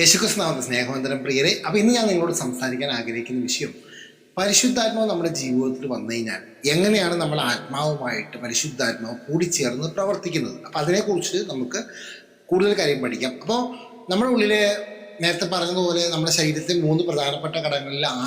യേശുക്രിസ്തുനാമത്തെ സ്നേഹവന്തരം പ്രിയരെ അപ്പോൾ ഇന്ന് ഞാൻ നിങ്ങളോട് സംസാരിക്കാൻ ആഗ്രഹിക്കുന്ന വിഷയം പരിശുദ്ധാത്മാവ് നമ്മുടെ ജീവിതത്തിൽ വന്നു കഴിഞ്ഞാൽ എങ്ങനെയാണ് നമ്മൾ ആത്മാവുമായിട്ട് പരിശുദ്ധാത്മാവ് കൂടിച്ചേർന്ന് പ്രവർത്തിക്കുന്നത്? അപ്പോൾ അതിനെക്കുറിച്ച് നമുക്ക് കൂടുതൽ കാര്യം പഠിക്കാം. അപ്പോൾ നമ്മുടെ ഉള്ളിലെ നേരത്തെ പറഞ്ഞതുപോലെ നമ്മുടെ ശരീരത്തിൽ മൂന്ന് പ്രധാനപ്പെട്ട ഘടകങ്ങളിൽ ആ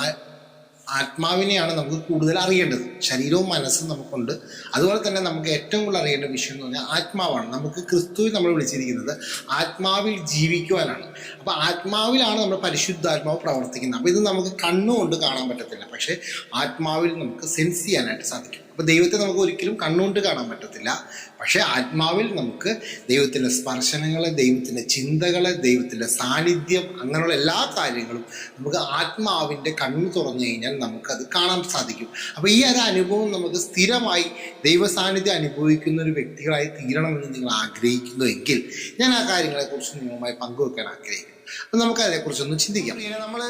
ആത്മാവിനെയാണ് നമുക്ക് കൂടുതൽ അറിയേണ്ടത്. ശരീരവും മനസ്സും നമുക്കുണ്ട്. അതുപോലെ തന്നെ നമുക്ക് ഏറ്റവും കൂടുതൽ അറിയേണ്ട വിഷയം എന്ന് പറഞ്ഞാൽ ആത്മാവാണ്. നമുക്ക് ക്രിസ്തുവിൽ നമ്മൾ വിളിച്ചിരിക്കുന്നത് ആത്മാവിൽ ജീവിക്കുവാനാണ്. അപ്പോൾ ആത്മാവിലാണ് നമ്മുടെ പരിശുദ്ധാത്മാവ് പ്രവർത്തിക്കുന്നത്. അപ്പോൾ ഇത് നമുക്ക് കണ്ണുകൊണ്ട് കാണാൻ പറ്റത്തില്ല. പക്ഷേ ആത്മാവിൽ നമുക്ക് സെൻസ് ചെയ്യാനായിട്ട് സാധിക്കും. അപ്പൊ ദൈവത്തെ നമുക്ക് ഒരിക്കലും കണ്ണുകൊണ്ട് കാണാൻ പറ്റത്തില്ല. പക്ഷേ ആത്മാവിൽ നമുക്ക് ദൈവത്തിന്റെ സ്പർശനങ്ങളെ ദൈവത്തിന്റെ ചിന്തകളെ ദൈവത്തിന്റെ സാന്നിധ്യം അങ്ങനെയുള്ള എല്ലാ കാര്യങ്ങളും നമുക്ക് ആത്മാവിന്റെ കണ്ണു തുറന്നു കഴിഞ്ഞാൽ നമുക്കത് കാണാൻ സാധിക്കും. അപ്പോൾ ഈ ഒരു അനുഭവം നമുക്ക് സ്ഥിരമായി ദൈവ സാന്നിധ്യം അനുഭവിക്കുന്ന ഒരു വ്യക്തികളായി തീരണമെന്ന് നിങ്ങൾ ആഗ്രഹിക്കുന്നുവെങ്കിൽ ഞാൻ ആ കാര്യങ്ങളെക്കുറിച്ച് നിങ്ങളുമായി പങ്കുവെക്കാൻ ആഗ്രഹിക്കുന്നു. അപ്പം നമുക്കതിനെക്കുറിച്ചൊന്ന് ചിന്തിക്കാം. നമ്മൾ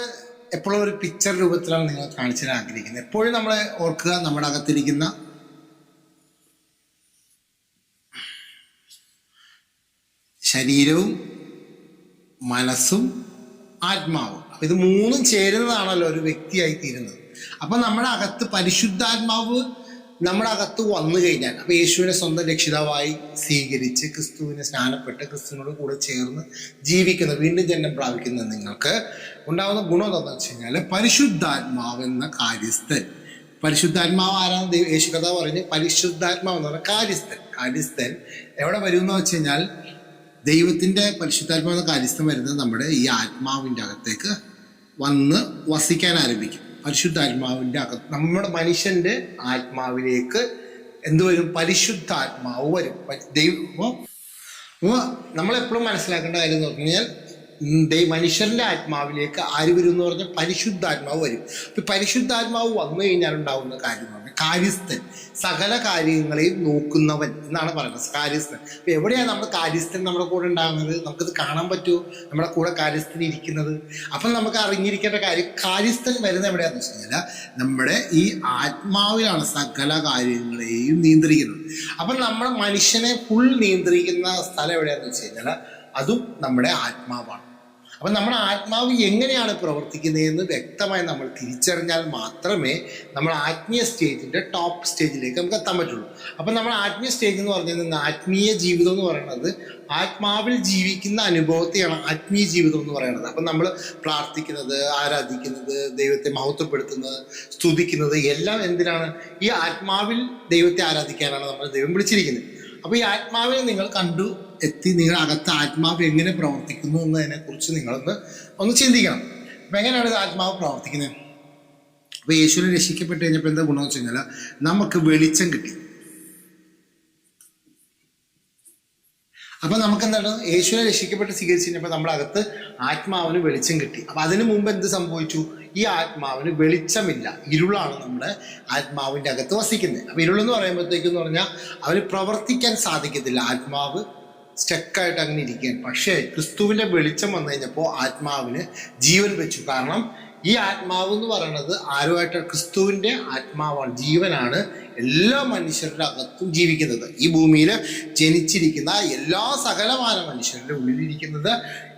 എപ്പോഴും ഒരു പിക്ചർ രൂപത്തിലാണ് നിങ്ങൾ കാണിച്ചു തരാൻ ആഗ്രഹിക്കുന്നത്. എപ്പോഴും നമ്മളെ ഓർക്കുക നമ്മുടെ അകത്തിരിക്കുന്ന ശരീരവും മനസ്സും ആത്മാവും. അപ്പൊ ഇത് മൂന്നും ചേരുന്നതാണല്ലോ ഒരു വ്യക്തിയായി തീരുന്നത് അപ്പൊ നമ്മുടെ അകത്ത് പരിശുദ്ധാത്മാവ് നമ്മുടെ അകത്ത് വന്നു കഴിഞ്ഞാൽ അപ്പൊ യേശുവിനെ സ്വന്തം രക്ഷിതാവായി സ്വീകരിച്ച് ക്രിസ്തുവിനെ സ്നാനപ്പെട്ട് ക്രിസ്തുവിനോട് കൂടെ ചേർന്ന് ജീവിക്കുന്ന വീണ്ടും ജന്മം പ്രാപിക്കുന്ന നിങ്ങൾക്ക് ഉണ്ടാകുന്ന ഗുണം എന്താണെന്ന് വെച്ച് കഴിഞ്ഞാൽ പരിശുദ്ധാത്മാവ് എന്ന കാര്യസ്ഥൻ. പരിശുദ്ധാത്മാവ് ആരാണ് യേശു കഥ പറഞ്ഞ് പരിശുദ്ധാത്മാവ് എന്ന് പറഞ്ഞ കാര്യസ്ഥൻ. കാര്യസ്ഥൻ എവിടെ വരും എന്ന് വെച്ച് കഴിഞ്ഞാൽ ദൈവത്തിന്റെ പരിശുദ്ധാത്മാവ് എന്ന കാര്യസ്ഥൻ വരുന്നത് നമ്മുടെ ഈ ആത്മാവിന്റെ അകത്തേക്ക് വന്ന് വസിക്കാൻ ആരംഭിക്കും. പരിശുദ്ധാത്മാവിന്റെ അകത്ത് നമ്മുടെ മനുഷ്യന്റെ ആത്മാവിലേക്ക് എന്ത് വരും? പരിശുദ്ധാത്മാവ് വരും. ദൈവം അപ്പോൾ നമ്മളെപ്പോഴും മനസ്സിലാക്കേണ്ട കാര്യം എന്ന് പറഞ്ഞു കഴിഞ്ഞാൽ മനുഷ്യന്റെ ആത്മാവിലേക്ക് ആര് വരും എന്ന് പറഞ്ഞാൽ പരിശുദ്ധാത്മാവ് വരും. അപ്പൊ പരിശുദ്ധാത്മാവ് വന്നു കഴിഞ്ഞാൽ ഉണ്ടാവുന്ന കാര്യം എന്ന് പറഞ്ഞാൽ കാര്യസ്ഥൻ. സകല കാര്യങ്ങളെയും നോക്കുന്നവൻ എന്നാണ് പറയുന്നത്. കാര്യസ്ഥൻ. അപ്പൊ എവിടെയാണ് നമ്മുടെ കാര്യസ്ഥൻ നമ്മുടെ കൂടെ ഉണ്ടാകുന്നത്? നമുക്കത് കാണാൻ പറ്റുമോ? നമ്മുടെ കൂടെ കാര്യസ്ഥൻ ഇരിക്കുന്നത്? അപ്പം നമുക്ക് അറിഞ്ഞിരിക്കേണ്ട കാര്യം കാര്യസ്ഥൻ വരുന്നത് എവിടെയാന്ന് വെച്ച് കഴിഞ്ഞാൽ നമ്മുടെ ഈ ആത്മാവിലാണ് സകല കാര്യങ്ങളെയും നിയന്ത്രിക്കുന്നത്. അപ്പം നമ്മുടെ മനുഷ്യനെ ഫുൾ നിയന്ത്രിക്കുന്ന സ്ഥലം എവിടെയാന്ന് വെച്ച് കഴിഞ്ഞാൽ അതും നമ്മുടെ ആത്മാവാണ്. അപ്പം നമ്മുടെ ആത്മാവ് എങ്ങനെയാണ് പ്രവർത്തിക്കുന്നതെന്ന് വ്യക്തമായി നമ്മൾ തിരിച്ചറിഞ്ഞാൽ മാത്രമേ നമ്മൾ ആത്മീയ സ്റ്റേജിന്റെ ടോപ്പ് സ്റ്റേജിലേക്ക് നമുക്ക് എത്താൻ പറ്റുള്ളൂ. അപ്പം നമ്മൾ ആത്മീയ സ്റ്റേജ് എന്ന് പറഞ്ഞാൽ ആത്മീയ ജീവിതം എന്ന് പറയുന്നത് ആത്മാവിൽ ജീവിക്കുന്ന അനുഭവത്തെയാണ് ആത്മീയ ജീവിതം എന്ന് പറയുന്നത്. അപ്പം നമ്മൾ പ്രാർത്ഥിക്കുന്നത് ആരാധിക്കുന്നത് ദൈവത്തെ മഹത്വപ്പെടുത്തുന്നത് സ്തുതിക്കുന്നത് എല്ലാം എന്തിനാണ്? ഈ ആത്മാവിൽ ദൈവത്തെ ആരാധിക്കാനാണ് നമ്മൾ ദൈവം വിളിച്ചിരിക്കുന്നത്. അപ്പോൾ ഈ ആത്മാവിനെ നിങ്ങൾ കണ്ടു എത്തി നിങ്ങൾ അകത്ത് ആത്മാവ് എങ്ങനെ പ്രവർത്തിക്കുന്നു എന്നതിനെ കുറിച്ച് നിങ്ങളൊന്ന് ഒന്ന് ചിന്തിക്കണം. അപ്പം എങ്ങനെയാണ് ഇത് ആത്മാവ് പ്രവർത്തിക്കുന്നത്? അപ്പോൾ യേശുവിനെ രക്ഷിക്കപ്പെട്ട് കഴിഞ്ഞപ്പോൾ എന്താ ഗുണമെന്ന് വെച്ച് കഴിഞ്ഞാൽ നമുക്ക് വെളിച്ചം കിട്ടി. അപ്പം നമുക്ക് എന്താണ്? യേശുവിനെ രക്ഷിക്കപ്പെട്ട് സ്വീകരിച്ചു കഴിഞ്ഞപ്പോൾ നമ്മുടെ അകത്ത് ആത്മാവിന് വെളിച്ചം കിട്ടി. അപ്പം അതിനു മുമ്പ് എന്ത് സംഭവിച്ചു? ഈ ആത്മാവിന് വെളിച്ചമില്ല. ഇരുളാണ് നമ്മുടെ ആത്മാവിന്റെ അകത്ത് വസിക്കുന്നത്. അപ്പം ഇരുളെന്ന് പറയുമ്പോഴത്തേക്കെന്ന് പറഞ്ഞാൽ അവന് പ്രവർത്തിക്കാൻ സാധിക്കത്തില്ല. ആത്മാവ് സ്റ്റക്കായിട്ട് അങ്ങനെ ഇരിക്കുകയാണ്. പക്ഷേ ക്രിസ്തുവിന്റെ വെളിച്ചം വന്നു കഴിഞ്ഞപ്പോൾ ആത്മാവിന് ജീവൻ വെച്ചു. കാരണം ഈ ആത്മാവ് എന്ന് പറയുന്നത് ആരുമായിട്ട്? ക്രിസ്തുവിന്റെ ആത്മാവാണ്. ജീവനാണ് എല്ലാ മനുഷ്യരുടെ അകത്തും ജീവിക്കുന്നത്. ഈ ഭൂമിയിൽ ജനിച്ചിരിക്കുന്ന എല്ലാ സകലമാന മനുഷ്യരുടെ ഉള്ളിലിരിക്കുന്നത്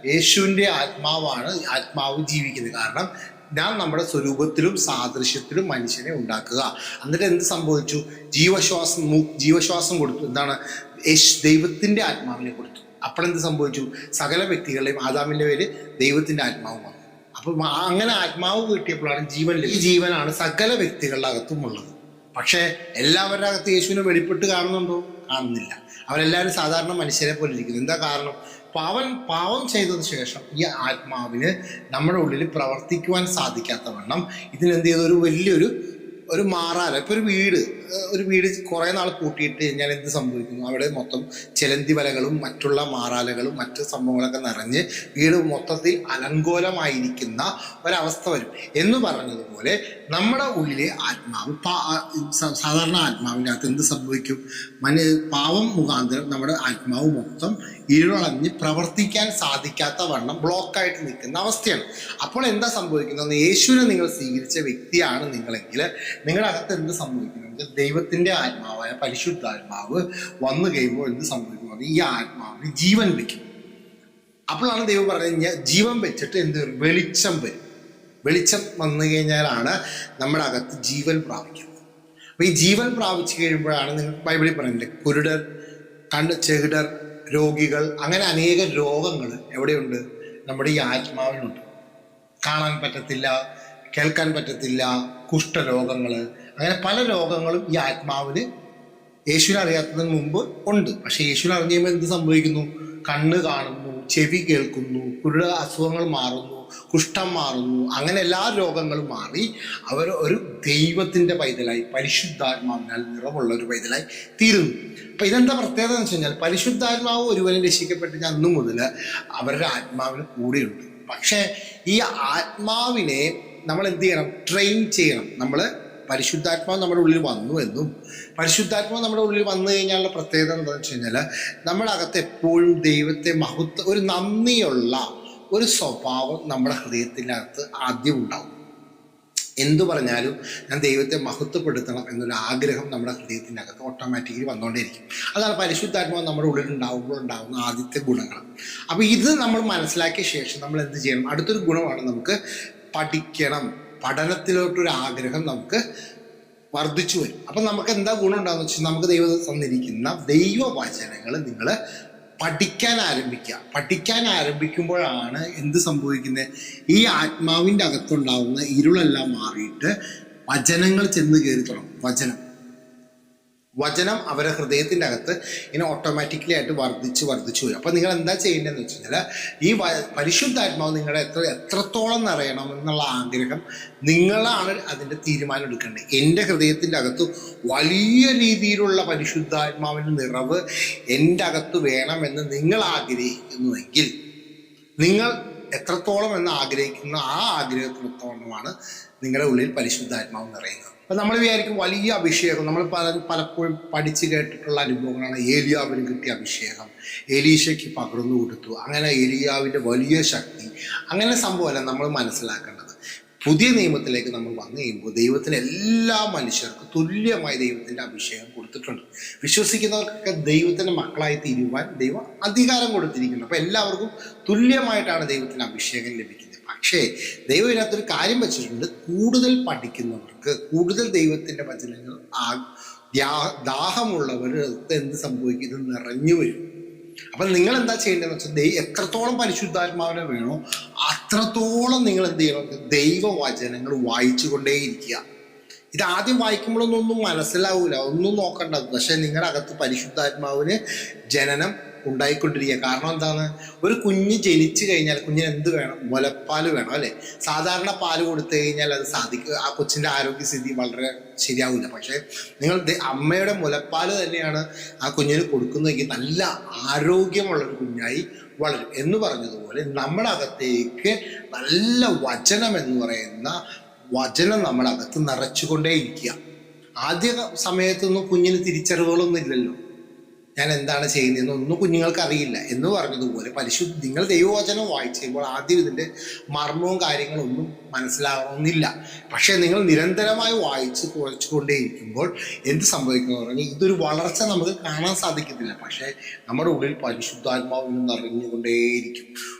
യേശുവിന്റെ ആത്മാവാണ്. ആത്മാവ് ജീവിക്കുന്നത്. കാരണം ഞാൻ നമ്മുടെ സ്വരൂപത്തിലും സാദൃശ്യത്തിലും മനുഷ്യനെ ഉണ്ടാക്കുക. എന്നിട്ട് എന്ത് സംഭവിച്ചു? ജീവശ്വാസം ജീവശ്വാസം കൊടുത്തു. എന്താണ്? യേശു ദൈവത്തിന്റെ ആത്മാവിനെ കൊടുത്തു അപ്പോഴെന്ത് സംഭവിച്ചു? സകല വ്യക്തികളുടെയും ആദാമിന്റെ പേര് ദൈവത്തിന്റെ ആത്മാവ് വന്നു. അപ്പം അങ്ങനെ ആത്മാവ് കിട്ടിയപ്പോഴാണ് ജീവൻ. ഈ ജീവനാണ് സകല വ്യക്തികളുടെ അകത്തും ഉള്ളത്. പക്ഷേ എല്ലാവരുടെ അകത്ത് യേശുവിനെ വെളിപ്പെട്ട് കാണുന്നുണ്ടോ? കാണുന്നില്ല. അവരെല്ലാവരും സാധാരണ മനുഷ്യരെ പോലെ ഇരിക്കുന്നു. എന്താ കാരണം? പാവൻ പാവം ചെയ്തതിന് ശേഷം ഈ ആത്മാവിന് നമ്മുടെ ഉള്ളിൽ പ്രവർത്തിക്കുവാൻ സാധിക്കാത്ത വണ്ണം ഇതിനെന്ത് ചെയ്തൊരു വലിയൊരു ഒരു മാറാല ഇപ്പൊ ഒരു വീട് ഒരു വീട് കുറേ നാൾ കൂട്ടിയിട്ട് കഴിഞ്ഞാൽ എന്ത് സംഭവിക്കുന്നു? അവിടെ മൊത്തം ചിലന്തി വലകളും മറ്റുള്ള മാറാലകളും മറ്റു സംഭവങ്ങളൊക്കെ നിറഞ്ഞ് വീട് മൊത്തത്തിൽ അലങ്കോലമായിരിക്കുന്ന ഒരവസ്ഥ വരും. എന്ന് പറഞ്ഞതുപോലെ നമ്മുടെ ഉള്ളിലെ ആത്മാവ് സാധാരണ ആത്മാവിന്റെ അകത്ത് എന്ത് സംഭവിക്കും? മന പാവം മുഖാന്തരം നമ്മുടെ ആത്മാവ് മൊത്തം ഇരുളഞ്ഞ് പ്രവർത്തിക്കാൻ സാധിക്കാത്ത വണ്ണം ബ്ലോക്കായിട്ട് നിൽക്കുന്ന അവസ്ഥയാണ്. അപ്പോൾ എന്താ സംഭവിക്കുന്നത്? യേശുവിനെ നിങ്ങൾ സ്വീകരിച്ച വ്യക്തിയാണ് നിങ്ങളെങ്കിൽ നിങ്ങളുടെ അകത്ത് എന്ത് സംഭവിക്കുന്നത് ദൈവത്തിന്റെ ആത്മാവായ പരിശുദ്ധാത്മാവ് വന്നു കഴിയുമ്പോൾ എന്ത് സംഭവിക്കുന്നത് ഈ ആത്മാവിന് ജീവൻ വയ്ക്കും അപ്പോഴാണ് ദൈവം പറഞ്ഞു ജീവൻ വെച്ചിട്ട് എന്ത് വെളിച്ചം വരും. വെളിച്ചം വന്നു കഴിഞ്ഞാലാണ് നമ്മുടെ അകത്ത് ജീവൻ പ്രാപിക്കുന്നത് അപ്പൊ ഈ ജീവൻ പ്രാപിച്ചു കഴിയുമ്പോഴാണ് നിങ്ങൾ ബൈബിളിൽ പറയുന്നത് കുരുടർ കണ്ണ് ചെകിടർ രോഗികൾ അങ്ങനെ അനേക രോഗങ്ങൾ എവിടെയുണ്ട്? നമ്മുടെ ഈ ആത്മാവിനുണ്ട് കാണാൻ പറ്റത്തില്ല കേൾക്കാൻ പറ്റത്തില്ല കുഷ്ഠരോഗങ്ങൾ അങ്ങനെ പല രോഗങ്ങളും ഈ ആത്മാവിന് യേശുവിനെ അറിയാത്തതിന് മുമ്പ് ഉണ്ട്. പക്ഷെ യേശുവിനെ അറിഞ്ഞു കഴിയുമ്പോൾ എന്ത് സംഭവിക്കുന്നു? കണ്ണ് കാണുന്നു ചെവി കേൾക്കുന്നു കുരുട അസുഖങ്ങൾ മാറുന്നു കുഷ്ഠം മാറുന്നു അങ്ങനെ എല്ലാ രോഗങ്ങളും മാറി അവർ ഒരു ദൈവത്തിന്റെ പൈതലായി പരിശുദ്ധാത്മാവിനാൽ നിറമുള്ള ഒരു പൈതലായി തീരുന്നു. അപ്പൊ ഇതെന്താ പ്രത്യേകത എന്ന് വെച്ച് കഴിഞ്ഞാൽ പരിശുദ്ധാത്മാവ് ഒരുവനെ രക്ഷിക്കപ്പെട്ട് അന്നു മുതൽ അവരുടെ ആത്മാവിന് കൂടെയുണ്ട്. പക്ഷേ ഈ ആത്മാവിനെ നമ്മൾ എന്ത് ചെയ്യണം? ട്രെയിൻ ചെയ്യണം. നമ്മൾ പരിശുദ്ധാത്മാവ് നമ്മുടെ ഉള്ളിൽ വന്നു എന്നും പരിശുദ്ധാത്മാവ് നമ്മുടെ ഉള്ളിൽ വന്നു കഴിഞ്ഞാലുള്ള പ്രത്യേകത എന്താണെന്ന് വെച്ച് കഴിഞ്ഞാൽ നമ്മളകത്ത് എപ്പോഴും ദൈവത്തെ മഹത്വ ഒരു നന്ദിയുള്ള ഒരു സ്വഭാവം നമ്മുടെ ഹൃദയത്തിനകത്ത് ആദ്യം ഉണ്ടാവും. എന്തു പറഞ്ഞാലും ഞാൻ ദൈവത്തെ മഹത്വപ്പെടുത്തണം എന്നൊരു ആഗ്രഹം നമ്മുടെ ഹൃദയത്തിനകത്ത് ഓട്ടോമാറ്റിക്കലി വന്നുകൊണ്ടേയിരിക്കും. അതാണ് പരിശുദ്ധാത്മാവ് നമ്മുടെ ഉള്ളിൽ ഉണ്ടാവുമ്പോൾ ഉണ്ടാകുന്ന ആദ്യത്തെ ഗുണങ്ങൾ. അപ്പോൾ ഇത് നമ്മൾ മനസ്സിലാക്കിയ ശേഷം നമ്മൾ എന്ത് ചെയ്യണം? അടുത്തൊരു ഗുണമാണ് നമുക്ക് പഠിക്കണം. പഠനത്തിലോട്ടൊരു ആഗ്രഹം നമുക്ക് വർദ്ധിച്ചു വരും. അപ്പം നമുക്ക് എന്താ ഗുണം ഉണ്ടാകുന്ന വെച്ചാൽ നമുക്ക് ദൈവം തന്നിരിക്കുന്ന ദൈവവചനങ്ങൾ നിങ്ങൾ പഠിക്കാൻ ആരംഭിക്കുക. പഠിക്കാൻ ആരംഭിക്കുമ്പോഴാണ് എന്ത് സംഭവിക്കുന്നത് ഈ ആത്മാവിന്റെ അകത്തുണ്ടാവുന്ന ഇരുളെല്ലാം മാറിയിട്ട് വചനങ്ങൾ ചെന്ന് കയറി തുടങ്ങും. വചനം. വചനം അവരെ ഹൃദയത്തിന്റെ അകത്ത് ഇങ്ങനെ ഓട്ടോമാറ്റിക്കലി ആയിട്ട് വർദ്ധിച്ച് വർദ്ധിച്ചു വരും അപ്പോൾ നിങ്ങൾ എന്താ ചെയ്യേണ്ടതെന്ന് വെച്ച് കഴിഞ്ഞാൽ ഈ പരിശുദ്ധാത്മാവ് നിങ്ങളെ എത്ര എത്രത്തോളം നിറയണം എന്നുള്ള ആഗ്രഹം നിങ്ങളാണ് അതിന്റെ തീരുമാനം എടുക്കേണ്ടത്. എന്റെ ഹൃദയത്തിന്റെ അകത്ത് വലിയ രീതിയിലുള്ള പരിശുദ്ധാത്മാവിന്റെ നിറവ് എന്റെ അകത്ത് വേണമെന്ന് നിങ്ങൾ ആഗ്രഹിക്കുന്നുവെങ്കിൽ നിങ്ങൾ എത്രത്തോളം എന്ന് ആഗ്രഹിക്കുന്ന ആ ആഗ്രഹത്തിനൊത്തോളമാണ് നിങ്ങളുടെ ഉള്ളിൽ പരിശുദ്ധാത്മാവ് നിറയുന്നത്. അപ്പം നമ്മൾ വിചാരിക്കും വലിയ അഭിഷേകം. നമ്മൾ പല പലപ്പോഴും പഠിച്ചു കേട്ടിട്ടുള്ള അനുഭവങ്ങളാണ് ഏലിയാവിന് കിട്ടിയ അഭിഷേകം. ഏലീശയ്ക്ക് പകർന്നു കൊടുത്തു. അങ്ങനെ ഏലിയാവിന്റെ വലിയ ശക്തി. അങ്ങനെ സംഭവമല്ല നമ്മൾ മനസ്സിലാക്കേണ്ടത്. പുതിയ നിയമത്തിലേക്ക് നമ്മൾ വന്നു കഴിയുമ്പോൾ ദൈവത്തിന് എല്ലാ മനുഷ്യർക്കും തുല്യമായി ദൈവത്തിന്റെ അഭിഷേകം കൊടുത്തിട്ടുണ്ട്. വിശ്വസിക്കുന്നവർക്കൊക്കെ ദൈവത്തിന്റെ മക്കളായി തീരുവാൻ ദൈവം അധികാരം കൊടുത്തിരിക്കുന്നു അപ്പോൾ എല്ലാവർക്കും തുല്യമായിട്ടാണ് ദൈവത്തിന് അഭിഷേകം ലഭിക്കുന്നത്. പക്ഷേ ദൈവം ഇതിനകത്തൊരു കാര്യം വെച്ചിട്ടുണ്ട്. കൂടുതൽ പഠിക്കുന്നവർക്ക് കൂടുതൽ ദൈവത്തിന്റെ വചനങ്ങൾ ആ ദാഹമുള്ളവർ എന്ത് സംഭവിക്കും? ഇത് നിറഞ്ഞു വരും. അപ്പം നിങ്ങൾ എന്താ ചെയ്യേണ്ടതെന്ന് വെച്ചാൽ ദൈവം എത്രത്തോളം പരിശുദ്ധാത്മാവിനെ വേണോ അത്രത്തോളം നിങ്ങൾ എന്ത് ചെയ്യണം? ദൈവവചനങ്ങൾ വായിച്ചുകൊണ്ടേയിരിക്കുക. ഇത് ആദ്യം വായിക്കുമ്പോഴൊന്നും ഒന്നും മനസ്സിലാവൂല. ഒന്നും നോക്കണ്ട. പക്ഷെ നിങ്ങളുടെ അകത്ത് പരിശുദ്ധാത്മാവിന് ജനനം ഉണ്ടായിക്കൊണ്ടിരിക്കുക. കാരണം എന്താണ്? ഒരു കുഞ്ഞ് ജനിച്ചു കഴിഞ്ഞാൽ കുഞ്ഞിന് എന്ത് വേണം? മുലപ്പാൽ വേണം അല്ലേ? സാധാരണ പാൽ കൊടുത്തു കഴിഞ്ഞാൽ അത് സാധിക്കുക ആ കൊച്ചിന്റെ ആരോഗ്യസ്ഥിതി വളരെ ശരിയാവില്ല. പക്ഷേ നിങ്ങൾ അമ്മയുടെ മുലപ്പാൽ തന്നെയാണ് ആ കുഞ്ഞിന് കൊടുക്കുന്നതെങ്കിൽ നല്ല ആരോഗ്യമുള്ള ഒരു കുഞ്ഞായി വളരും. എന്ന് പറഞ്ഞതുപോലെ നമ്മുടെ അകത്തേക്ക് നല്ല വചനം എന്ന് പറയുന്ന വചനം നമ്മുടെ അകത്ത് നിറച്ചുകൊണ്ടേയിരിക്കുക. ആദ്യ സമയത്തൊന്നും കുഞ്ഞിന് തിരിച്ചറിവുകളൊന്നും ഇല്ലല്ലോ. ഞാൻ എന്താണ് ചെയ്യുന്നതെന്ന് ഒന്നും കുഞ്ഞുങ്ങൾക്ക് അറിയില്ല എന്ന് പറഞ്ഞതുപോലെ പരിശുദ്ധ നിങ്ങൾ ദൈവവചനം വായിച്ചു കഴിയുമ്പോൾ ആദ്യം ഇതിന്റെ മർമ്മവും കാര്യങ്ങളൊന്നും മനസ്സിലാകണമെന്നില്ല പക്ഷേ നിങ്ങൾ നിരന്തരമായി വായിച്ച് കുറച്ചുകൊണ്ടേയിരിക്കുമ്പോൾ എന്ത് സംഭവിക്കുന്നു പറഞ്ഞാൽ ഇതൊരു വളർച്ച നമുക്ക് കാണാൻ സാധിക്കത്തില്ല. പക്ഷേ നമ്മുടെ ഉള്ളിൽ പരിശുദ്ധാത്മാവ് നിറഞ്ഞുകൊണ്ടേയിരിക്കും.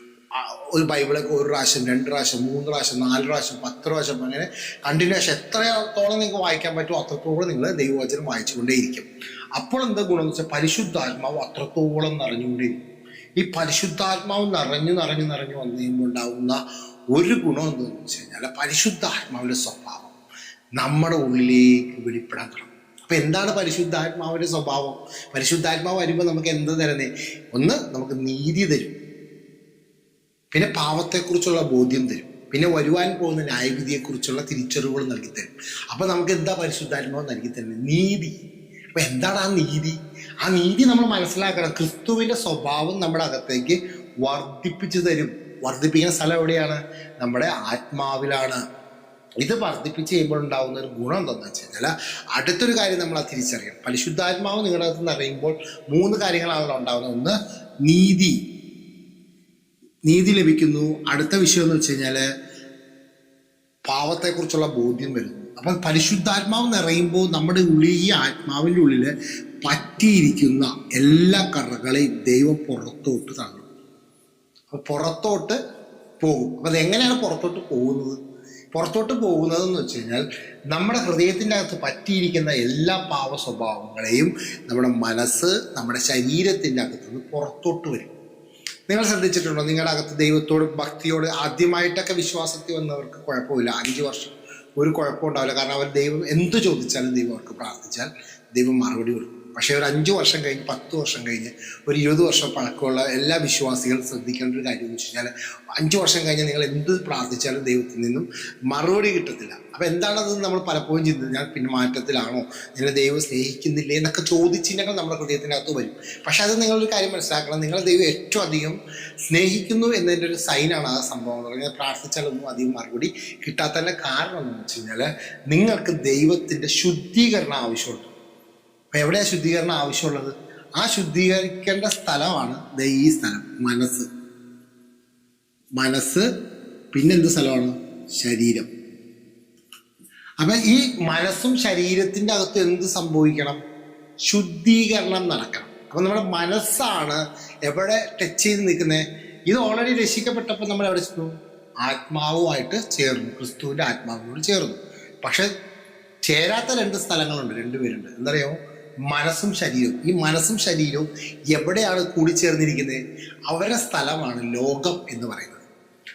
ഒരു ബൈബിളൊക്കെ ഒരു പ്രാവശ്യം രണ്ട് പ്രാവശ്യം മൂന്ന് പ്രാവശ്യം നാല് പ്രാവശ്യം പത്ത് പ്രാവശ്യം അങ്ങനെ കണ്ടിന്യൂഷൻ എത്രത്തോളം നിങ്ങൾക്ക് വായിക്കാൻ പറ്റുമോ അത്രത്തോളം നിങ്ങൾ ദൈവവചനം വായിച്ചുകൊണ്ടേയിരിക്കും. അപ്പോൾ എന്താ ഗുണം എന്ന് വെച്ചാൽ പരിശുദ്ധാത്മാവ് അത്രത്തോളം നിറഞ്ഞുകൊണ്ടിരിക്കും ഈ പരിശുദ്ധാത്മാവ് നിറഞ്ഞു നിറഞ്ഞു നിറഞ്ഞു വന്നു കഴിയുമ്പോൾ ഉണ്ടാകുന്ന ഒരു ഗുണം എന്താണെന്ന് വെച്ച് കഴിഞ്ഞാൽ പരിശുദ്ധാത്മാവിന്റെ സ്വഭാവം നമ്മുടെ ഉള്ളിലേക്ക് വെളിപ്പെടാൻ തുടങ്ങും. അപ്പൊ എന്താണ് പരിശുദ്ധാത്മാവിന്റെ സ്വഭാവം? പരിശുദ്ധാത്മാവ് വരുമ്പോൾ നമുക്ക് എന്ത് തരുന്നേ? ഒന്ന് നമുക്ക് നീതി തരും. പിന്നെ പാവത്തെക്കുറിച്ചുള്ള ബോധ്യം തരും. പിന്നെ വരുവാൻ പോകുന്ന ന്യായവിധിയെക്കുറിച്ചുള്ള തിരിച്ചറിവുകൾ നൽകി തരും. അപ്പൊ നമുക്ക് എന്താ പരിശുദ്ധാത്മാവ് നൽകി തരുന്നത്? നീതി. അപ്പൊ എന്താണ് ആ നീതി? ആ നീതി നമ്മൾ മനസ്സിലാക്കണം. ക്രിസ്തുവിന്റെ സ്വഭാവം നമ്മുടെ അകത്തേക്ക് വർദ്ധിപ്പിച്ചു തരും. വർദ്ധിപ്പിക്കുന്ന സ്ഥലം എവിടെയാണ്? നമ്മുടെ ആത്മാവിലാണ്. ഇത് വർദ്ധിപ്പിച്ച് ചെയ്യുമ്പോൾ ഉണ്ടാകുന്ന ഒരു ഗുണം എന്താണെന്ന് വെച്ച് കഴിഞ്ഞാൽ അടുത്തൊരു കാര്യം നമ്മൾ അത് തിരിച്ചറിയണം. പരിശുദ്ധാത്മാവ് നിങ്ങളുടെ അകത്ത് നിന്ന് അറിയുമ്പോൾ മൂന്ന് കാര്യങ്ങളാണല്ലോ ഉണ്ടാകുന്നത്. ഒന്ന് നീതി. നീതി ലഭിക്കുന്നു. അടുത്ത വിഷയം എന്ന് വെച്ച് കഴിഞ്ഞാൽ പാവത്തെക്കുറിച്ചുള്ള ബോധ്യം വരുന്നു. അപ്പം പരിശുദ്ധാത്മാവ് നിറയുമ്പോൾ നമ്മുടെ ഉള്ളിൽ ഈ ആത്മാവിന്റെ ഉള്ളിൽ പറ്റിയിരിക്കുന്ന എല്ലാ കറകളെയും ദൈവം പുറത്തോട്ട് തള്ളും. അപ്പൊ പുറത്തോട്ട് പോകും. അപ്പൊ അതെങ്ങനെയാണ് പുറത്തോട്ട് പോകുന്നത്? പുറത്തോട്ട് പോകുന്നതെന്ന് വെച്ച് കഴിഞ്ഞാൽ നമ്മുടെ ഹൃദയത്തിന്റെ അകത്ത് പറ്റിയിരിക്കുന്ന എല്ലാ പാവ സ്വഭാവങ്ങളെയും നമ്മുടെ മനസ്സ് നമ്മുടെ ശരീരത്തിന്റെ അകത്തുനിന്ന് പുറത്തോട്ട് വരും. നിങ്ങൾ ശ്രദ്ധിച്ചിട്ടുണ്ടോ? നിങ്ങളുടെ അകത്ത് ദൈവത്തോട് ഭക്തിയോട് ആദ്യമായിട്ടൊക്കെ വിശ്വാസത്തിൽ വന്നവർക്ക് കുഴപ്പമില്ല. അഞ്ച് വർഷം ഒരു കുഴപ്പമുണ്ടാവില്ല കാരണം അവർ ദൈവം എന്ത് ചോദിച്ചാലും ദൈവം അവർക്ക് പ്രാർത്ഥിച്ചാൽ ദൈവം മറുപടി കൊടുക്കും. പക്ഷേ ഒരു അഞ്ച് വർഷം കഴിഞ്ഞ് പത്ത് വർഷം കഴിഞ്ഞ് ഒരു ഇരുപത് വർഷം പഴക്കമുള്ള എല്ലാ വിശ്വാസികളും ശ്രദ്ധിക്കേണ്ട ഒരു കാര്യം എന്ന് വെച്ച് കഴിഞ്ഞാൽ അഞ്ച് വർഷം കഴിഞ്ഞ് നിങ്ങൾ എന്ത് പ്രാർത്ഥിച്ചാലും ദൈവത്തിൽ നിന്നും മറുപടി കിട്ടത്തില്ല. അപ്പോൾ എന്താണത് നമ്മൾ പലപ്പോഴും ചിന്തിച്ചത് ഞാൻ പിന്നെ മാറ്റത്തിലാണോ? നിന്നെ ദൈവം സ്നേഹിക്കുന്നില്ലേ എന്നൊക്കെ ചോദിച്ചിട്ടുണ്ടെങ്കിൽ നമ്മുടെ ഹൃദയത്തിനകത്ത് വരും. പക്ഷെ അത് നിങ്ങളൊരു കാര്യം മനസ്സിലാക്കണം. നിങ്ങളെ ദൈവം ഏറ്റവും അധികം സ്നേഹിക്കുന്നു എന്നതിന്റെ ഒരു സൈനാണ് ആ സംഭവം എന്ന് പറഞ്ഞാൽ പ്രാർത്ഥിച്ചാലൊന്നും അധികം മറുപടി കിട്ടാത്തതിന്റെ കാരണം എന്ന് വെച്ച് കഴിഞ്ഞാൽ നിങ്ങൾക്ക് ദൈവത്തിന്റെ ശുദ്ധീകരണം ആവശ്യമുണ്ട്. എവിടെയാണ് ശുദ്ധീകരണം ആവശ്യമുള്ളത്? ആ ശുദ്ധീകരിക്കേണ്ട സ്ഥലമാണ് ഈ സ്ഥലം മനസ്സ്. മനസ്സ് പിന്നെന്ത് സ്ഥലമാണ്? ശരീരം. അപ്പൊ ഈ മനസ്സും ശരീരത്തിന്റെ അകത്ത് എന്ത് സംഭവിക്കണം? ശുദ്ധീകരണം നടക്കണം. അപ്പൊ നമ്മുടെ മനസ്സാണ് എവിടെ ടച്ച് ചെയ്ത് നിൽക്കുന്നത് ഇത് ഓൾറെഡി രക്ഷിക്കപ്പെട്ടപ്പോൾ നമ്മൾ എവിടെ ചെന്നു? ആത്മാവുമായിട്ട് ചേർന്നു. ക്രിസ്തുവിന്റെ ആത്മാവിനോട് ചേർന്നു. പക്ഷെ ചേരാത്ത രണ്ട് സ്ഥലങ്ങളുണ്ട് രണ്ടുപേരുണ്ട് എന്തറിയാമോ? മനസ്സും ശരീരവും. ഈ മനസ്സും ശരീരവും എവിടെയാണ് കൂടിച്ചേർന്നിരിക്കുന്നത്? അവരുടെ സ്ഥലമാണ് ലോകം എന്ന് പറയുന്നത്.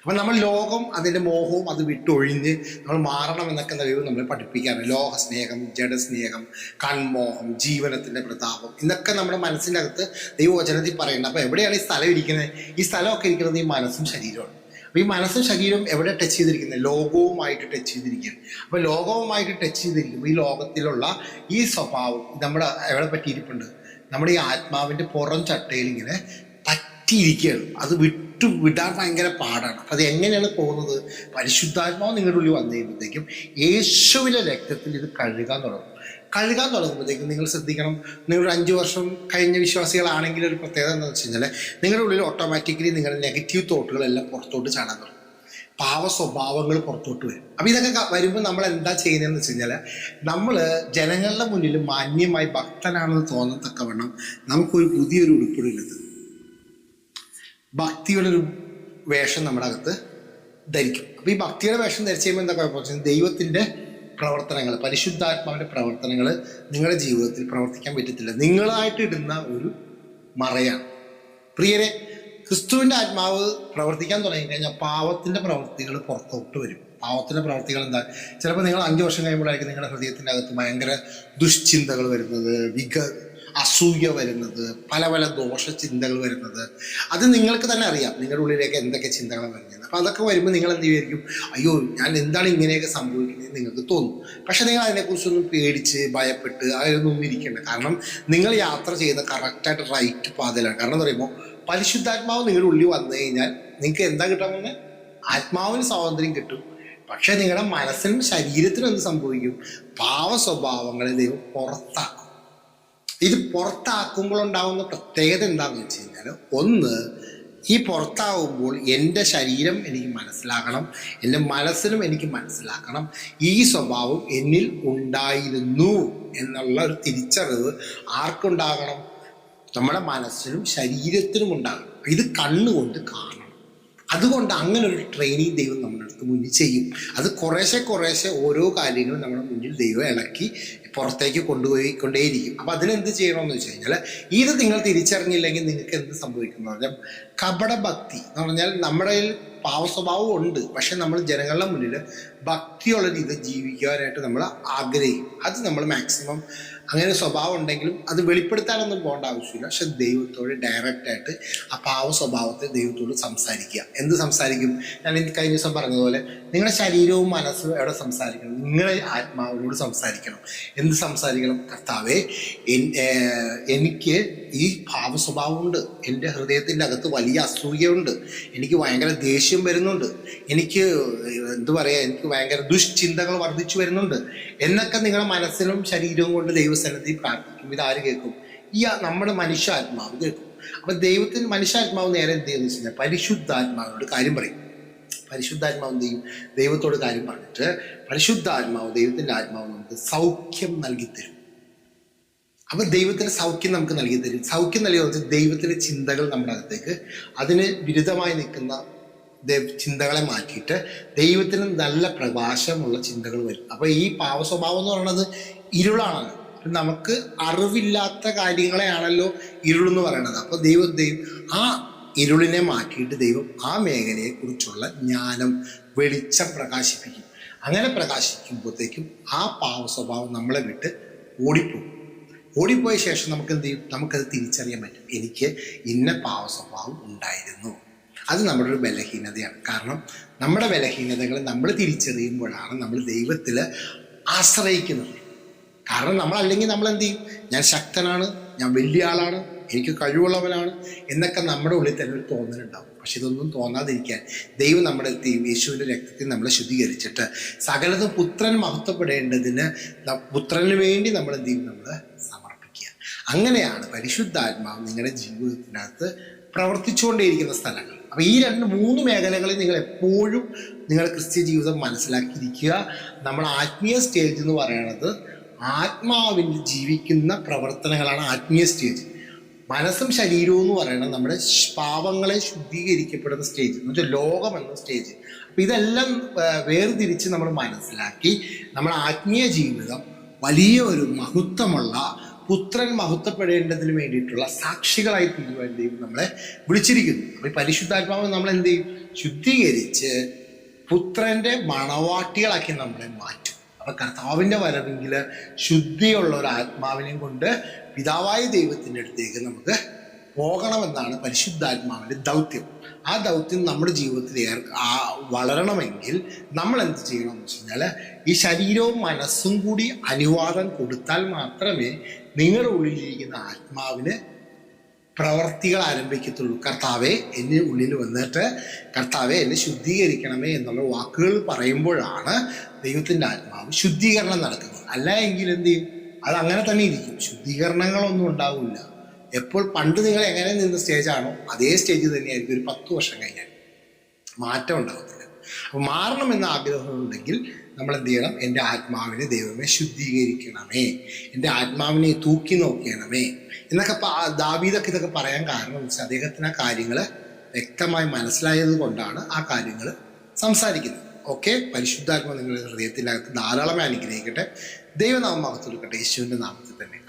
അപ്പം നമ്മൾ ലോകം അതിന്റെ മോഹവും അത് വിട്ടൊഴിഞ്ഞ് നമ്മൾ മാറണം എന്നൊക്കെ കഴിവ് നമ്മളെ പഠിപ്പിക്കാറ് ലോകസ്നേഹം ജഡസ്നേഹം കൺമോഹം ജീവനത്തിന്റെ പ്രതാപം ഇതൊക്കെ നമ്മുടെ മനസ്സിന്റെ അകത്ത് ദൈവവചനത്തിൽ പറയുന്നുണ്ട്. അപ്പോൾ എവിടെയാണ് ഈ സ്ഥലം ഇരിക്കുന്നത്? ഈ സ്ഥലമൊക്കെ ഇരിക്കുന്നത് ഈ മനസ്സും ശരീരമാണ് അപ്പോൾ ഈ മനസ്സും ശരീരവും എവിടെ ടച്ച് ചെയ്തിരിക്കുന്നത് ലോകവുമായിട്ട് ടച്ച് ചെയ്തിരിക്കും അപ്പോൾ ലോകവുമായിട്ട് ടച്ച് ചെയ്തിരിക്കുമ്പോൾ ഈ ലോകത്തിലുള്ള ഈ സ്വഭാവം നമ്മുടെ എവിടെ പറ്റിയിരിപ്പുണ്ട്? നമ്മുടെ ഈ ആത്മാവിന്റെ പുറം ചട്ടയിൽ ഇങ്ങനെ പറ്റിയിരിക്കുകയാണ് അത് വിട്ടു വിടാൻ ഭയങ്കര പാടാണ്. അപ്പം അത് എങ്ങനെയാണ് പോകുന്നത്? പരിശുദ്ധാത്മാവ് നിങ്ങളുടെ ഉള്ളിൽ വന്നു കഴിയുമ്പോഴത്തേക്കും യേശുവിലെ രക്തത്തിൽ ഇത് കഴുകാൻ തുടങ്ങും. കഴുകാൻ തുടങ്ങുമ്പോഴത്തേക്കും നിങ്ങൾ ശ്രദ്ധിക്കണം. നിങ്ങളൊരു അഞ്ച് വർഷം കഴിഞ്ഞ വിശ്വാസികളാണെങ്കിൽ ഒരു പ്രത്യേകത എന്താണെന്ന് വെച്ച് കഴിഞ്ഞാൽ നിങ്ങളുടെ ഉള്ളിൽ ഓട്ടോമാറ്റിക്കലി നിങ്ങളുടെ നെഗറ്റീവ് തോട്ടുകളെല്ലാം പുറത്തോട്ട് ചാടാൻ തുടങ്ങും. പാവ സ്വഭാവങ്ങൾ പുറത്തോട്ട് വരും. അപ്പം ഇതൊക്കെ വരുമ്പോൾ നമ്മൾ എന്താ ചെയ്യുന്നതെന്ന് വെച്ച് കഴിഞ്ഞാൽ നമ്മൾ ജനങ്ങളുടെ മുന്നിൽ മാന്യമായി ഭക്തനാണെന്ന് തോന്നത്തക്കവണ്ണം നമുക്കൊരു പുതിയൊരു ഉടുപ്പിടുന്നത് ഭക്തിയുടെ ഒരു വേഷം നമ്മുടെ അകത്ത് ധരിക്കും. അപ്പോൾ ഈ ഭക്തിയുടെ വേഷം ധരിച്ചു കഴിയുമ്പോൾ എന്താ കുഴപ്പമെന്ന് വെച്ചാൽ ദൈവത്തിന്റെ പ്രവർത്തനങ്ങൾ പരിശുദ്ധാത്മാവിന്റെ പ്രവർത്തനങ്ങൾ നിങ്ങളുടെ ജീവിതത്തിൽ പ്രവർത്തിക്കാൻ പറ്റത്തില്ല. നിങ്ങളായിട്ട് ഇടുന്ന ഒരു മറയാണ്. പ്രിയരെ ക്രിസ്തുവിന്റെ ആത്മാവ് പ്രവർത്തിക്കാൻ തുടങ്ങി കഴിഞ്ഞാൽ പാവത്തിന്റെ പ്രവൃത്തികൾ പുറത്തോട്ട് വരും. പാവത്തിന്റെ പ്രവൃത്തികൾ എന്താ? ചിലപ്പോൾ നിങ്ങൾ അഞ്ച് വർഷം കഴിയുമ്പോഴായിരിക്കും നിങ്ങളുടെ ഹൃദയത്തിന്റെ അകത്ത് ഭയങ്കര ദുഷ്ചിന്തകൾ വരുന്നത് വിക അസൂയ വരുന്നത് പല പല ദോഷ ചിന്തകൾ വരുന്നത്. അത് നിങ്ങൾക്ക് തന്നെ അറിയാം നിങ്ങളുടെ ഉള്ളിലേക്ക് എന്തൊക്കെ ചിന്തകളാണ് വരുന്നത്. അപ്പോൾ അതൊക്കെ വരുമ്പോൾ നിങ്ങൾ എന്ത് ചെയ്യും അയ്യോ ഞാൻ എന്താണ് ഇങ്ങനെയൊക്കെ സംഭവിക്കുന്നത് നിങ്ങൾക്ക് തോന്നും. പക്ഷെ നിങ്ങൾ അതിനെക്കുറിച്ചൊന്നും പേടിച്ച് ഭയപ്പെട്ട് അതിലൊന്നും ഇരിക്കേണ്ട. കാരണം നിങ്ങൾ യാത്ര ചെയ്യുന്ന കറക്റ്റായിട്ട് റൈറ്റ് പാതയിലാണ്. കാരണം എന്ന് പറയുമ്പോൾ പരിശുദ്ധാത്മാവ് നിങ്ങളുടെ ഉള്ളിൽ വന്നു കഴിഞ്ഞാൽ നിങ്ങൾക്ക് എന്താ കിട്ടാൻ പോകുന്നത് ആത്മാവിന് സ്വാതന്ത്ര്യം കിട്ടും. പക്ഷേ നിങ്ങളുടെ മനസ്സിനും ശരീരത്തിനും എന്ത് സംഭവിക്കും? പാവ സ്വഭാവങ്ങളെ ദൈവം പുറത്താക്കും. ഇത് പുറത്താക്കുമ്പോൾ ഉണ്ടാകുന്ന പ്രത്യേകത എന്താണെന്ന് വെച്ച് കഴിഞ്ഞാൽ ഒന്ന് ഈ പുറത്താവുമ്പോൾ എന്റെ ശരീരം എനിക്ക് മനസ്സിലാക്കണം എന്റെ മനസ്സിനും എനിക്ക് മനസ്സിലാക്കണം ഈ സ്വഭാവം എന്നിൽ ഉണ്ടായിരുന്നു എന്നുള്ള ഒരു തിരിച്ചറിവ് ആർക്കുണ്ടാകണം? നമ്മുടെ മനസ്സിനും ശരീരത്തിനും ഉണ്ടാകണം. ഇത് കണ്ണുകൊണ്ട് കാണണം. അതുകൊണ്ട് അങ്ങനെ ഒരു ട്രെയിനിങ് ദൈവം നമ്മുടെ അടുത്ത് മുന്നിൽ ചെയ്യും. അത് കുറേശ്ശെ കുറേശ്ശെ ഓരോ കാര്യങ്ങളും നമ്മുടെ മുന്നിൽ ദൈവം ഇളക്കി പുറത്തേക്ക് കൊണ്ടുപോയി കൊണ്ടേയിരിക്കും. അപ്പം അതിനെന്ത് ചെയ്യണമെന്ന് വെച്ച് കഴിഞ്ഞാൽ ഇത് നിങ്ങൾ തിരിച്ചറിഞ്ഞില്ലെങ്കിൽ നിങ്ങൾക്ക് എന്ത് സംഭവിക്കും എന്ന് പറഞ്ഞാൽ കപടഭക്തി എന്ന് പറഞ്ഞാൽ നമ്മുടെ കയ്യിൽ പാവ സ്വഭാവം ഉണ്ട്. പക്ഷെ നമ്മൾ ജനങ്ങളുടെ മുന്നിൽ ഭക്തിയുള്ള രീതിയിൽ ജീവിക്കാനായിട്ട് നമ്മൾ ആഗ്രഹിക്കും. അത് നമ്മൾ മാക്സിമം അങ്ങനെ സ്വഭാവം ഉണ്ടെങ്കിലും അത് വെളിപ്പെടുത്താനൊന്നും പോകേണ്ട ആവശ്യമില്ല. പക്ഷെ ദൈവത്തോട് ഡയറക്റ്റായിട്ട് ആ പാവ സ്വഭാവത്തെ ദൈവത്തോട് സംസാരിക്കുക. എന്ത് സംസാരിക്കും? ഞാൻ കഴിഞ്ഞ ദിവസം പറഞ്ഞതുപോലെ നിങ്ങളുടെ ശരീരവും മനസ്സും എവിടെ സംസാരിക്കണം? നിങ്ങളെ ആത്മാവിനോട് സംസാരിക്കണം. എന്ത് സംസാരിക്കണം? കർത്താവെ എനിക്ക് ഈ ഭാവ സ്വഭാവമുണ്ട് എന്റെ ഹൃദയത്തിന്റെ അകത്ത് വലിയ അസൂയയുണ്ട്. എനിക്ക് ഭയങ്കര ദേഷ്യം വരുന്നുണ്ട്. എനിക്ക് എന്തു പറയുക എനിക്ക് ഭയങ്കര ദുഷ്ചിന്തകൾ വർദ്ധിച്ചു വരുന്നുണ്ട്. എന്നൊക്കെ നിങ്ങളുടെ മനസ്സിനും ശരീരവും കൊണ്ട് ദൈവസന്നിധി പ്രാർത്ഥിക്കും ഇതാര് കേൾക്കും? ഈ നമ്മുടെ മനുഷ്യാത്മാവ് കേൾക്കും. അപ്പം ദൈവത്തിന് മനുഷ്യാത്മാവ് നേരെ എന്ത് ചെയ്യുന്നത് വെച്ച് കഴിഞ്ഞാൽ പരിശുദ്ധാത്മാവിനോട് കാര്യം പറയും. പരിശുദ്ധാത്മാവ് ചെയ്യും ദൈവത്തോട് കാര്യം പറഞ്ഞിട്ട് പരിശുദ്ധാത്മാവ് ദൈവത്തിന്റെ ആത്മാവ് നമുക്ക് സൗഖ്യം നൽകിത്തരും അപ്പം ദൈവത്തിന്റെ സൗഖ്യം നമുക്ക് നൽകി തരും. സൗഖ്യം നൽകി വെച്ചാൽ ദൈവത്തിന്റെ ചിന്തകൾ നമ്മുടെ അകത്തേക്ക് അതിന് വിരുദ്ധമായി നിൽക്കുന്ന ദൈവ- ചിന്തകളെ മാറ്റിയിട്ട് ദൈവത്തിന് നല്ല പ്രകാശമുള്ള ചിന്തകൾ വരും. അപ്പോൾ ഈ പാവ സ്വഭാവം എന്ന് പറയുന്നത് ഇരുളാണ് നമുക്ക് അറിവില്ലാത്ത കാര്യങ്ങളെയാണല്ലോ ഇരുളെന്ന് പറയുന്നത്. അപ്പോൾ ദൈവം ദൈവം ആ ഇരുളിനെ മാറ്റിയിട്ട് ദൈവം ആ മേഖലയെ കുറിച്ചുള്ള ജ്ഞാനം വെളിച്ചം പ്രകാശിപ്പിക്കും. അങ്ങനെ പ്രകാശിക്കുമ്പോഴത്തേക്കും ആ പാവ സ്വഭാവം നമ്മളെ വിട്ട് ഓടിപ്പോകും. ഓടിപ്പോയ ശേഷം നമുക്ക് എന്ത് ചെയ്യും? നമുക്കത് തിരിച്ചറിയാൻ പറ്റും. എനിക്ക് ഇന്ന പാവ സ്വഭാവം ഉണ്ടായിരുന്നു. അത് നമ്മുടെ ഒരു ബലഹീനതയാണ്. കാരണം നമ്മുടെ ബലഹീനതകൾ നമ്മൾ തിരിച്ചറിയുമ്പോഴാണ് നമ്മൾ ദൈവത്തിൽ ആശ്രയിക്കുന്നത്. കാരണം നമ്മൾ അല്ലെങ്കിൽ നമ്മൾ എന്ത് ചെയ്യും? ഞാൻ ശക്തനാണ് ഞാൻ വലിയ ആളാണ് എനിക്ക് കഴിവുള്ളവനാണ് എന്നൊക്കെ നമ്മുടെ ഉള്ളിൽ തന്നെ ഒരു തോന്നലുണ്ടാവും. പക്ഷെ ഇതൊന്നും തോന്നാതിരിക്കാൻ ദൈവം നമ്മുടെ യേശുവിന്റെ രക്തത്തിൽ നമ്മളെ ശുദ്ധീകരിച്ചിട്ട് സകലതും പുത്രൻ മഹത്വപ്പെടേണ്ടതിന് പുത്രന് വേണ്ടി നമ്മൾ ചെയ്യും നമ്മൾ സമർപ്പിക്കുക. അങ്ങനെയാണ് പരിശുദ്ധാത്മാവ് നിങ്ങളുടെ ജീവിതത്തിനകത്ത് പ്രവർത്തിച്ചുകൊണ്ടേയിരിക്കുന്ന സ്ഥലങ്ങൾ. അപ്പോൾ ഈ രണ്ട് മൂന്ന് മേഖലകളിൽ നിങ്ങൾ എപ്പോഴും നിങ്ങളുടെ ക്രിസ്ത്യ ജീവിതം മനസ്സിലാക്കിയിരിക്കുക. നമ്മൾ ആത്മീയ സ്റ്റേജ് എന്ന് പറയുന്നത് ആത്മാവിൽ ജീവിക്കുന്ന പ്രവർത്തനങ്ങളാണ് ആത്മീയ സ്റ്റേജ്. മനസ്സും ശരീരവും എന്ന് പറയുന്നത് നമ്മുടെ പാവങ്ങളെ ശുദ്ധീകരിക്കപ്പെടുന്ന സ്റ്റേജ് എന്ന് വെച്ചാൽ ലോകം എന്ന സ്റ്റേജ് അപ്പൊ ഇതെല്ലാം വേർതിരിച്ച് നമ്മൾ മനസ്സിലാക്കി നമ്മൾ ആത്മീയ ജീവിതം വലിയ ഒരു മഹത്വമുള്ള പുത്രൻ മഹത്വപ്പെടേണ്ടതിന് വേണ്ടിയിട്ടുള്ള സാക്ഷികളായി തീരുവാൻ ദൈവം നമ്മളെ വിളിച്ചിരിക്കുന്നു. അപ്പൊ ഈ പരിശുദ്ധാത്മാവ് നമ്മൾ എന്ത് ചെയ്യും ശുദ്ധീകരിച്ച് പുത്രന്റെ മണവാട്ടികളാക്കി നമ്മളെ മാറ്റും. അപ്പൊ കർത്താവിന്റെ വരവെങ്കിൽ ശുദ്ധിയുള്ള ഒരു ആത്മാവിനെയും കൊണ്ട് പിതാവായ ദൈവത്തിന്റെ അടുത്തേക്ക് നമുക്ക് പോകണമെന്നാണ് പരിശുദ്ധാത്മാവിന്റെ ദൗത്യം. ആ ദൗത്യം നമ്മുടെ ജീവിതത്തിൽ ഏർ വളരണമെങ്കിൽ നമ്മൾ എന്ത് ചെയ്യണം എന്ന് വെച്ച് കഴിഞ്ഞാൽ ഈ ശരീരവും മനസ്സും കൂടി അനുവാദം കൊടുത്താൽ മാത്രമേ നിങ്ങളുടെ ഉള്ളിലിരിക്കുന്ന ആത്മാവിന് പ്രവർത്തികൾ ആരംഭിക്കത്തുള്ളൂ. കർത്താവെ എന്നെ ഉള്ളിൽ വന്നിട്ട് കർത്താവെ എന്നെ ശുദ്ധീകരിക്കണമേ എന്നുള്ള വാക്കുകൾ പറയുമ്പോഴാണ് ദൈവത്തിന്റെ ആത്മാവ് ശുദ്ധീകരണം നടക്കുന്നത്. അല്ല എങ്കിൽ എന്ത് ചെയ്യും? അത് അങ്ങനെ തന്നെ ഇരിക്കും. ശുദ്ധീകരണങ്ങളൊന്നും ഉണ്ടാവില്ല. എപ്പോൾ പണ്ട് നിങ്ങൾ എങ്ങനെ നിന്ന സ്റ്റേജാണോ അതേ സ്റ്റേജ് തന്നെയായിരിക്കും ഒരു പത്ത് വർഷം കഴിഞ്ഞാൽ. മാറ്റം ഉണ്ടാകത്തില്ല അപ്പോൾ മാറണമെന്ന ആഗ്രഹമുണ്ടെങ്കിൽ നമ്മൾ എന്ത് ചെയ്യണം? എന്റെ ആത്മാവിനെ ദൈവമേ ശുദ്ധീകരിക്കണമേ. എന്റെ ആത്മാവിനെ തൂക്കി നോക്കിയണമേ എന്നൊക്കെ ദാവീതൊക്കെ ഇതൊക്കെ പറയാൻ കാരണം എന്ന് വെച്ചാൽ അദ്ദേഹത്തിന് ആ കാര്യങ്ങൾ വ്യക്തമായി മനസ്സിലായത് കൊണ്ടാണ് ആ കാര്യങ്ങൾ സംസാരിക്കുന്നത്. ഓക്കെ? പരിശുദ്ധാത്മ നിങ്ങളുടെ ഹൃദയത്തിനകത്ത് ധാരാളമായി അനുഗ്രഹിക്കട്ടെ. ദൈവനാമം മഹത്വം യേശുവിന്റെ നാമത്തിൽ തന്നെ.